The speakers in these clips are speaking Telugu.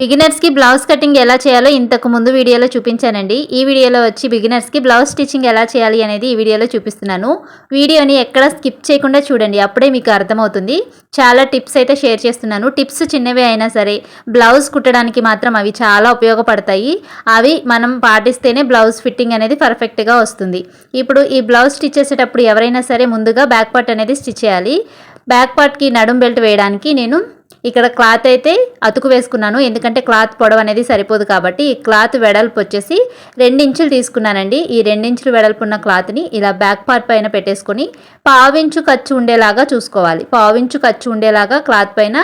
బిగినర్స్కి బ్లౌజ్ కటింగ్ ఎలా చేయాలో ఇంతకు ముందు వీడియోలో చూపించానండి. ఈ వీడియోలో వచ్చి బిగినర్స్కి బ్లౌజ్ స్టిచ్చింగ్ ఎలా చేయాలి అనేది ఈ వీడియోలో చూపిస్తున్నాను. వీడియోని ఎక్కడ స్కిప్ చేయకుండా చూడండి అప్పుడే మీకు అర్థమవుతుంది. చాలా టిప్స్ అయితే షేర్ చేస్తున్నాను. టిప్స్ చిన్నవి అయినా సరే బ్లౌజ్ కుట్టడానికి మాత్రం అవి చాలా ఉపయోగపడతాయి. అవి మనం పాటిస్తేనే బ్లౌజ్ ఫిట్టింగ్ అనేది పర్ఫెక్ట్గా వస్తుంది. ఇప్పుడు ఈ బ్లౌజ్ స్టిచ్ చేసేటప్పుడు ఎవరైనా సరే ముందుగా బ్యాక్ పార్ట్ అనేది స్టిచ్ చేయాలి. బ్యాక్ పార్ట్కి నడుం బెల్ట్ వేయడానికి నేను ఇక్కడ క్లాత్ అయితే అతుకు వేసుకున్నాను. ఎందుకంటే క్లాత్ పొడవు అనేది సరిపోదు కాబట్టి ఈ క్లాత్ వెడల్పు వచ్చేసి రెండించులు తీసుకున్నానండి. ఈ రెండించులు వెడల్పు ఉన్న క్లాత్ని ఇలా బ్యాక్ పార్ట్ పైన పెట్టేసుకొని పావించు ఖర్చు ఉండేలాగా చూసుకోవాలి. పావించు ఖర్చు ఉండేలాగా క్లాత్ పైన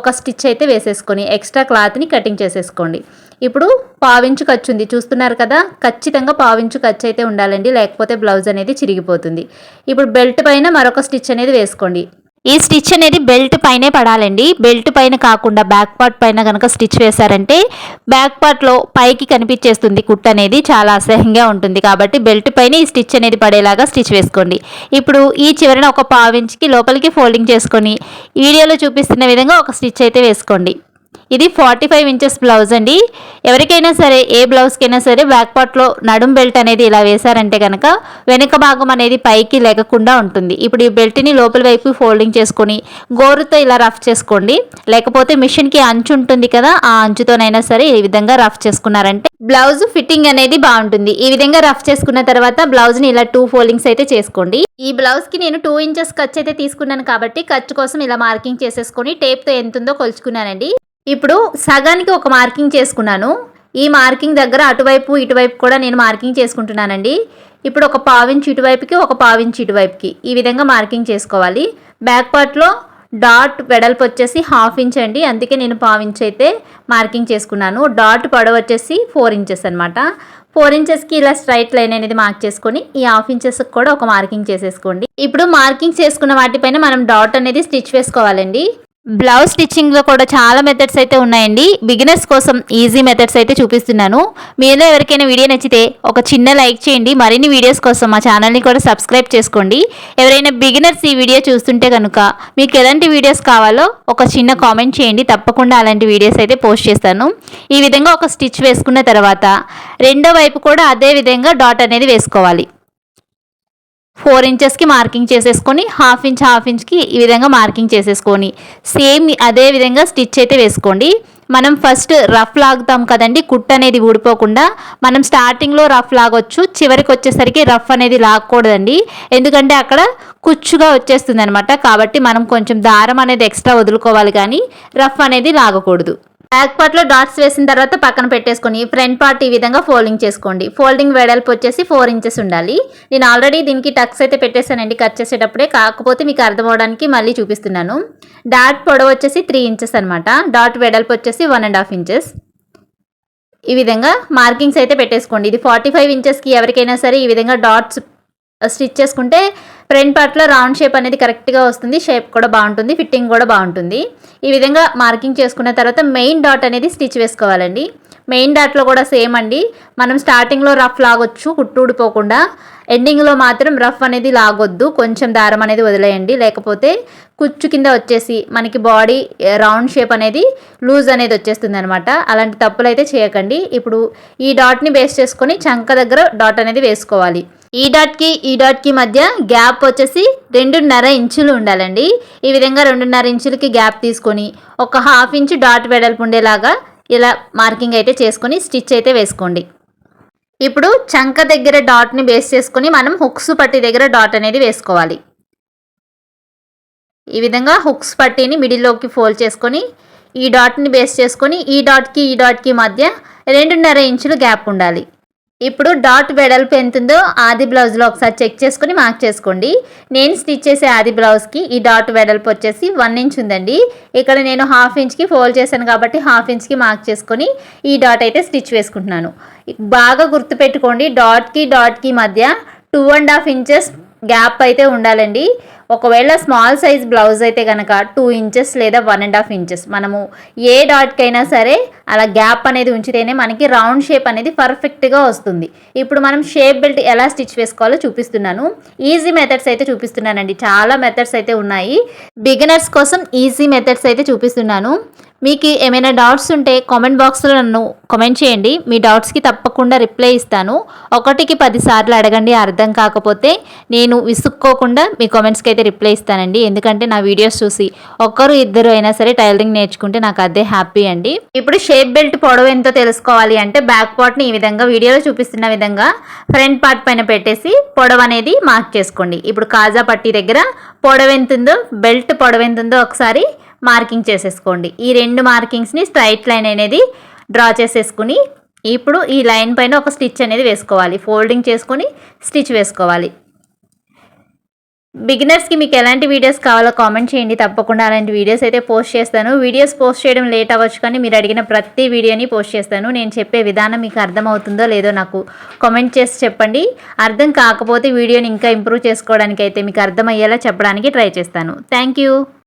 ఒక స్టిచ్ అయితే వేసేసుకొని ఎక్స్ట్రా క్లాత్ని కటింగ్ చేసేసుకోండి. ఇప్పుడు పావించు ఖర్చు ఉంది. చూస్తున్నారు కదా ఖచ్చితంగా పావించు ఖర్చు అయితే ఉండాలండి. లేకపోతే బ్లౌజ్ అనేది చిరిగిపోతుంది. ఇప్పుడు బెల్ట్ పైన మరొక స్టిచ్ అనేది వేసుకోండి. ఈ స్టిచ్ అనేది బెల్ట్ పైనే పడాలండి. బెల్ట్ పైన కాకుండా బ్యాక్ పార్ట్ పైన కనుక స్టిచ్ వేశారంటే బ్యాక్ పార్ట్లో పైకి కనిపించేస్తుంది కుట్ అనేది చాలా అసహ్యంగా ఉంటుంది. కాబట్టి బెల్ట్ పైన ఈ స్టిచ్ అనేది పడేలాగా స్టిచ్ వేసుకోండి. ఇప్పుడు ఈ చివరన ఒక పావించికి లోపలికి ఫోల్డింగ్ చేసుకొని వీడియోలో చూపిస్తున్న విధంగా ఒక స్టిచ్ అయితే వేసుకోండి. ఇది ఫార్టీ ఫైవ్ ఇంచెస్ బ్లౌజ్ అండి. ఎవరికైనా సరే ఏ బ్లౌజ్కైనా సరే బ్యాక్ పార్ట్లో నడుం బెల్ట్ అనేది ఇలా వేశారంటే కనుక వెనుక భాగం అనేది పైకి లేకుండా ఉంటుంది. ఇప్పుడు ఈ బెల్ట్ని లోపల వైపు ఫోల్డింగ్ చేసుకొని గోరుతో ఇలా రఫ్ చేసుకోండి. లేకపోతే మిషన్కి అంచు ఉంటుంది కదా ఆ అంచుతోనైనా సరే ఈ విధంగా రఫ్ చేసుకున్నారంటే బ్లౌజ్ ఫిట్టింగ్ అనేది బాగుంటుంది. ఈ విధంగా రఫ్ చేసుకున్న తర్వాత బ్లౌజ్ని ఇలా టూ ఫోల్డింగ్స్ అయితే చేసుకోండి. ఈ బ్లౌజ్కి నేను టూ ఇంచెస్ ఖర్చు అయితే తీసుకున్నాను కాబట్టి ఖర్చు కోసం ఇలా మార్కింగ్ చేసేసుకొని టేప్తో ఎంత ఉందో కొలుచుకున్నానండి. ఇప్పుడు సగానికి ఒక మార్కింగ్ చేసుకున్నాను. ఈ మార్కింగ్ దగ్గర అటువైపు ఇటువైపు కూడా నేను మార్కింగ్ చేసుకుంటున్నానండి. ఇప్పుడు ఒక పావించి ఇటువైపుకి ఒక పావించి ఇటువైపుకి ఈ విధంగా మార్కింగ్ చేసుకోవాలి. బ్యాక్ పార్ట్లో డాట్ వెడల్పు వచ్చేసి హాఫ్ ఇంచ్ అండి. అందుకే నేను పావించ్ అయితే మార్కింగ్ చేసుకున్నాను. డాట్ పొడవు వచ్చేసి ఫోర్ ఇంచెస్ అనమాట ఫోర్ ఇంచెస్కి ఇలా స్ట్రైట్ లైన్ అనేది మార్క్ చేసుకొని ఈ హాఫ్ ఇంచెస్కి కూడా ఒక మార్కింగ్ చేసేసుకోండి. ఇప్పుడు మార్కింగ్ చేసుకున్న వాటిపైన మనం డాట్ అనేది స్టిచ్ వేసుకోవాలండి. బ్లౌజ్ స్టిచ్చింగ్లో కూడా చాలా మెథడ్స్ అయితే ఉన్నాయండి. బిగినర్స్ కోసం ఈజీ మెథడ్స్ అయితే చూపిస్తున్నాను. మీలో ఎవరికైనా వీడియో నచ్చితే ఒక చిన్న లైక్ చేయండి. మరిన్ని వీడియోస్ కోసం మా ఛానల్ని కూడా సబ్స్క్రైబ్ చేసుకోండి. ఎవరైనా బిగినర్స్ ఈ వీడియో చూస్తుంటే కనుక మీకు ఎలాంటి వీడియోస్ కావాలో ఒక చిన్న కామెంట్ చేయండి. తప్పకుండా అలాంటి వీడియోస్ అయితే పోస్ట్ చేస్తాను. ఈ విధంగా ఒక స్టిచ్ వేసుకున్న తర్వాత రెండో వైపు కూడా అదే విధంగా డాట్ అనేది వేసుకోవాలి. ఫోర్ ఇంచెస్కి మార్కింగ్ చేసేసుకొని హాఫ్ ఇంచ్ హాఫ్ ఇంచ్కి ఈ విధంగా మార్కింగ్ చేసేసుకొని. సేమ్ అదే విధంగా స్టిచ్ అయితే వేసుకోండి. మనం ఫస్ట్ రఫ్ లాగుతాం కదండి కుట్ అనేది ఊడిపోకుండా. మనం స్టార్టింగ్లో రఫ్ లాగొచ్చు చివరికి వచ్చేసరికి రఫ్ అనేది లాగకూడదండి. ఎందుకంటే అక్కడ కుచ్చుగా వచ్చేస్తుంది అనమాట కాబట్టి మనం కొంచెం దారం అనేది ఎక్స్ట్రా వదులుకోవాలి కానీ రఫ్ అనేది లాగకూడదు. బ్యాక్ పార్ట్లో డాట్స్ వేసిన తర్వాత పక్కన పెట్టేసుకొని ఫ్రంట్ పార్ట్ ఈ విధంగా ఫోల్డింగ్ చేసుకోండి. ఫోల్డింగ్ వెడల్పు వచ్చేసి ఫోర్ ఇంచెస్ ఉండాలి. నేను ఆల్రెడీ దీనికి టక్స్ అయితే పెట్టేశానండి. కట్ చేసేటప్పుడే కాకపోతే మీకు అర్థం అవడానికి మళ్ళీ చూపిస్తున్నాను. డాట్ పొడవు వచ్చేసి త్రీ ఇంచెస్ అనమాట డాట్ వెడల్పు వచ్చేసి వన్ అండ్ హాఫ్ ఇంచెస్ ఈ విధంగా మార్కింగ్స్ అయితే పెట్టేసుకోండి. ఇది ఫార్టీ ఫైవ్ ఇంచెస్కి ఎవరికైనా సరే ఈ విధంగా డాట్స్ స్టిచ్ చేసుకుంటే ఫ్రంట్ పార్ట్లో రౌండ్ షేప్ అనేది కరెక్ట్గా వస్తుంది. షేప్ కూడా బాగుంటుంది. ఫిట్టింగ్ కూడా బాగుంటుంది. ఈ విధంగా మార్కింగ్ చేసుకున్న తర్వాత మెయిన్ డాట్ అనేది స్టిచ్ వేసుకోవాలండి. మెయిన్ డాట్లో కూడా సేమ్ అండి. మనం స్టార్టింగ్లో రఫ్ లాగొచ్చు కుట్టు ఊడిపోకుండా. ఎండింగ్లో మాత్రం రఫ్ అనేది లాగొద్దు. కొంచెం దారం అనేది వదిలేయండి. లేకపోతే కుచ్చు కింద వచ్చేసి మనకి బాడీ రౌండ్ షేప్ అనేది లూజ్ అనేది వచ్చేస్తుంది అనమాట అలాంటి తప్పులు అయితే చేయకండి. ఇప్పుడు ఈ డాట్ని బేస్ చేసుకొని చంక దగ్గర డాట్ అనేది వేసుకోవాలి. ఈ డాట్కి ఈ డాట్కి మధ్య గ్యాప్ వచ్చేసి రెండున్నర ఇంచులు ఉండాలండి. ఈ విధంగా రెండున్నర ఇంచులకి గ్యాప్ తీసుకొని ఒక హాఫ్ ఇంచు డాట్ వెడల్పు ఉండేలాగా ఇలా మార్కింగ్ అయితే చేసుకొని స్టిచ్ అయితే వేసుకోండి. ఇప్పుడు చంక దగ్గర డాట్ని బేస్ చేసుకొని మనం హుక్స్ పట్టి దగ్గర డాట్ అనేది వేసుకోవాలి. ఈ విధంగా హుక్స్ పట్టీని మిడిల్లోకి ఫోల్డ్ చేసుకొని ఈ డాట్ని బేస్ చేసుకొని ఈ డాట్కి ఈ డాట్కి మధ్య రెండున్నర ఇంచులు గ్యాప్ ఉండాలి. ఇప్పుడు డాట్ వెడల్పు ఎంత ఉందో ఆది బ్లౌజ్లో ఒకసారి చెక్ చేసుకుని మార్క్ చేసుకోండి. నేను స్టిచ్ చేసే ఆది బ్లౌజ్కి ఈ డాట్ వెడల్పు వచ్చేసి వన్ ఇంచ్ ఉందండి. ఇక్కడ నేను హాఫ్ ఇంచ్కి ఫోల్డ్ చేశాను కాబట్టి హాఫ్ ఇంచ్కి మార్క్ చేసుకొని ఈ డాట్ అయితే స్టిచ్ వేసుకుంటున్నాను. బాగా గుర్తుపెట్టుకోండి డాట్కి డాట్కి మధ్య two and half inches gap అయితే ఉండాలండి. ఒకవేళ స్మాల్ సైజ్ బ్లౌజ్ అయితే కనుక టూ ఇంచెస్ లేదా వన్ అండ్ హాఫ్ ఇంచెస్ మనము ఏ డాట్కైనా సరే అలా గ్యాప్ అనేది ఉంచితేనే మనకి రౌండ్ షేప్ అనేది పర్ఫెక్ట్గా వస్తుంది. ఇప్పుడు మనం షేప్ బెల్ట్ ఎలా స్టిచ్ వేసుకోవాలో చూపిస్తున్నాను. ఈజీ మెథడ్స్ అయితే చూపిస్తున్నానండి. చాలా మెథడ్స్ అయితే ఉన్నాయి. బిగినర్స్ కోసం ఈజీ మెథడ్స్ అయితే చూపిస్తున్నాను. మీకు ఏమైనా డౌట్స్ ఉంటే కామెంట్ బాక్స్లో నన్ను కామెంట్ చేయండి. మీ డౌట్స్కి తప్పకుండా రిప్లై ఇస్తాను. ఒకటికి పదిసార్లు అడగండి అర్థం కాకపోతే నేను విసుక్కోకుండా మీ కామెంట్స్కి అయితే రిప్లై ఇస్తానండి. ఎందుకంటే నా వీడియోస్ చూసి ఒక్కరు ఇద్దరు అయినా సరే టైలరింగ్ నేర్చుకుంటే నాకు అదే హ్యాపీ అండి. ఇప్పుడు షేప్ బెల్ట్ పొడవు ఎంతో తెలుసుకోవాలి అంటే బ్యాక్ పార్ట్ని ఈ విధంగా వీడియోలో చూపిస్తున్న విధంగా ఫ్రంట్ పార్ట్ పైన పెట్టేసి పొడవు అనేది మార్క్ చేసుకోండి. ఇప్పుడు కాజా పట్టీ దగ్గర పొడవు ఎంత ఉందో బెల్ట్ పొడవు ఎంత ఉందో ఒకసారి మార్కింగ్ చేసేసుకోండి. ఈ రెండు మార్కింగ్స్ని స్ట్రైట్ లైన్ అనేది డ్రా చేసేసుకుని ఇప్పుడు ఈ లైన్ పైన ఒక స్టిచ్ అనేది వేసుకోవాలి. ఫోల్డింగ్ చేసుకొని స్టిచ్ వేసుకోవాలి. బిగినర్స్కి మీకు ఎలాంటి వీడియోస్ కావాలో కామెంట్ చేయండి. తప్పకుండా అలాంటి వీడియోస్ అయితే పోస్ట్ చేస్తాను. వీడియోస్ పోస్ట్ చేయడం లేట్ అవ్వచ్చు కానీ మీరు అడిగిన ప్రతి వీడియోని పోస్ట్ చేస్తాను. నేను చెప్పే విధానం మీకు అర్థమవుతుందో లేదో నాకు కామెంట్ చేసి చెప్పండి. అర్థం కాకపోతే వీడియోని ఇంకా ఇంప్రూవ్ చేసుకోవడానికి అయితే మీకు అర్థమయ్యేలా చెప్పడానికి ట్రై చేస్తాను. Thank you.